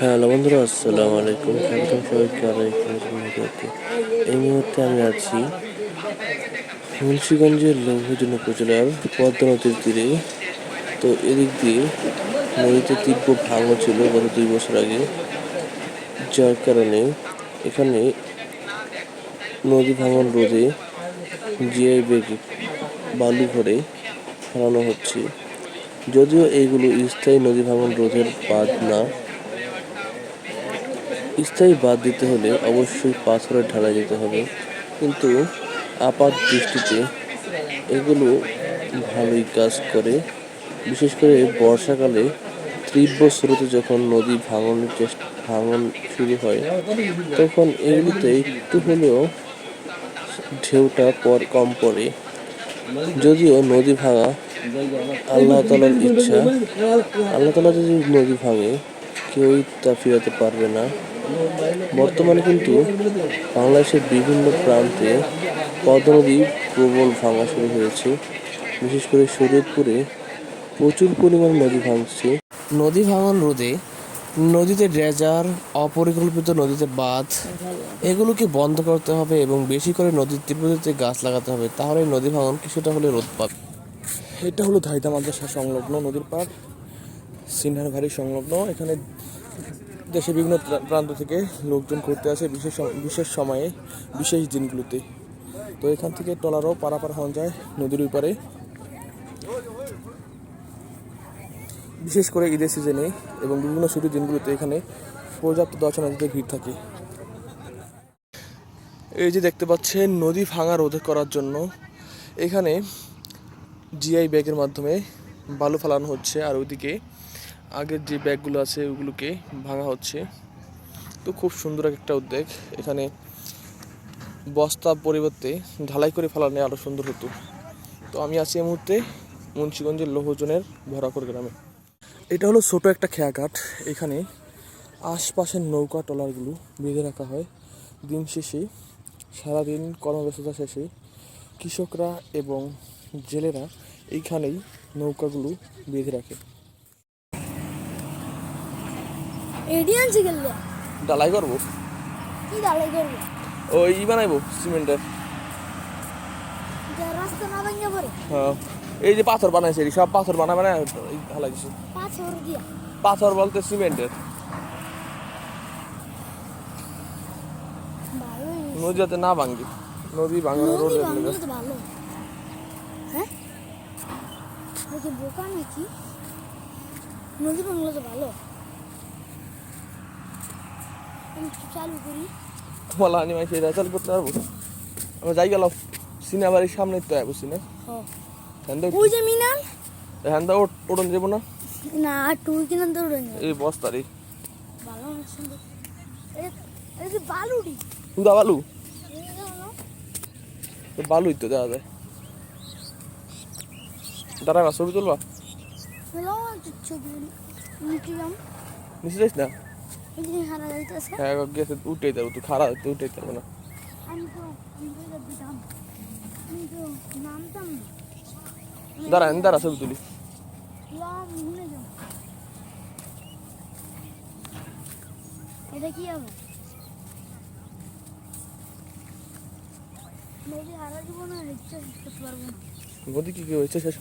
Hello বন্ধুরা, আসসালামু আলাইকুম। স্বাগতম সবাইকে এই মুহূর্তে আমি আছি মুন্সিগঞ্জের লৌহজন উপজেলার পদ্মা নদীর তীরে। তো এদিক দিয়ে নদীতে তীব্র ভাঙন ছিল গত দুই বছর আগে। যার কারণে এখানে নদী ভাঙন রোধে জিআই বেগে বালু ভরে ফেলানো হচ্ছে। যদিও এইগুলো স্থায়ী নদী ভাঙন রোধের বাদ না স্থায়ী বাদ দিতে হলে অবশ্যই পাথরের ঢালাই যেতে হবে। কিন্তু আপাত দৃষ্টিতে এগুলো ভালোই কাজ করে। বিশেষ করে বর্ষাকালে তীব্র স্রোতে যখন নদী ভাঙনের চেষ্টা ভাঙন শুরু হয়, তখন এগুলিতে একটু হলেও ঢেউটা পর কম পড়ে। যদিও নদী ভাঙা আল্লাহ তালার ইচ্ছা, আল্লাহ তালা যদি নদী ভাঙে, কেউই তা ফিরাতে পারবে না। বর্তমানে কিন্তু বাংলাদেশের বিভিন্ন প্রান্তে পদ্মা নদী প্রবল ভাঙা শুরু হয়েছে। বিশেষ করে শরীয়তপুরে প্রচুর পরিমাণ নদী ভাঙছে। নদী ভাঙন রোধে নদীতে ড্রেজার অপরিকল্পিত নদীতে বাঁধ এগুলোকে বন্ধ করতে হবে এবং বেশি করে নদীর তীব্রতে গাছ লাগাতে হবে। তাহলে নদী ভাঙন কিছুটা হলে রোধ পাবে। এটা হলো ধাইদা মাদ্রাসা সংলগ্ন নদীর পাড় সিনহার ঘাড়ি সংলগ্ন। এখানে দেশের বিভিন্ন প্রান্ত থেকে লোকজন ঘুরতে আসে বিশেষ বিশেষ সময়ে, বিশেষ দিনগুলোতে। তো এখান থেকে ট্রলারও পারাপার হওয়া যায় নদীর ওই পারে বিশেষ করে ঈদের সিজনে এবং বিভিন্ন ছুটির দিনগুলোতে এখানে পর্যাপ্ত দর্শনার্থীদের ভিড় থাকে। এই যে দেখতে পাচ্ছেন, নদী ভাঙা রোধ করার জন্য এখানে জিআই ব্যাগের মাধ্যমে বালু ফেলানো হচ্ছে আর ওইদিকে আগের যে ব্যাগগুলো আছে, ওগুলোকে ভাঙা হচ্ছে। তো খুব সুন্দর একটা উদ্যোগ। এখানে বস্তা পরিবর্তে ঢালাই করে ফেলা ফেলানো আরও সুন্দর হতো। তো আমি আছি এই মুহূর্তে মুন্সিগঞ্জের লোহজনের ভরাকর গ্রামে। এটা হলো ছোট একটা খেয়াঘাট। এখানে আশপাশের নৌকা, ট্রলারগুলো বেঁধে রাখা হয়। দিন শেষে, সারাদিন কর্মব্যস্ততা শেষে কৃষকরা এবং জেলেরা এইখানেই নৌকাগুলো বেঁধে রাখে। এডি আনছি গেলে ডালাই করব? কি ডালাই করব? ওই বানাইবো সিমেন্টের। যে রাস্তা না ভাঙিয়া পড়ে। হ্যাঁ। এই যে পাথর বানাইছে এই সব পাথর বানা বানায় হালাই দিছে। পাথর দিয়া। পাথর বলতে সিমেন্টের। নদী যাতে না ভাঙি নদী ভাঙানো রোড ভালো। হ্যাঁ? বোকা নাকি? নদী ভাঙলে তো ভালো। চালু করি মালা আনি মাই সেটা চাল করতে পারব? আমরা যাই গেলাম সিনা বাড়ির সামনে তো আইবো সিনা। হ হ্যাঁ ওই যে মিনাল? হ্যাঁ ওটন যাব না? না টুই কিনা দৌড়ে এই ভালো সুন্দর। এটা এটা কি বালুডি তুদা বালু? এটা এ বালুই তো দেখা যায়। দাঁড়াবা ছবি তুলবা? ছবি নিচে না? হ্যাঁ গেছে যাব তুই খারাপ তুই উঠেই যাব না। দাঁড়া দাঁড়া ছবি তুলি। এটা কি হবে? কি হয়েছে? শেষ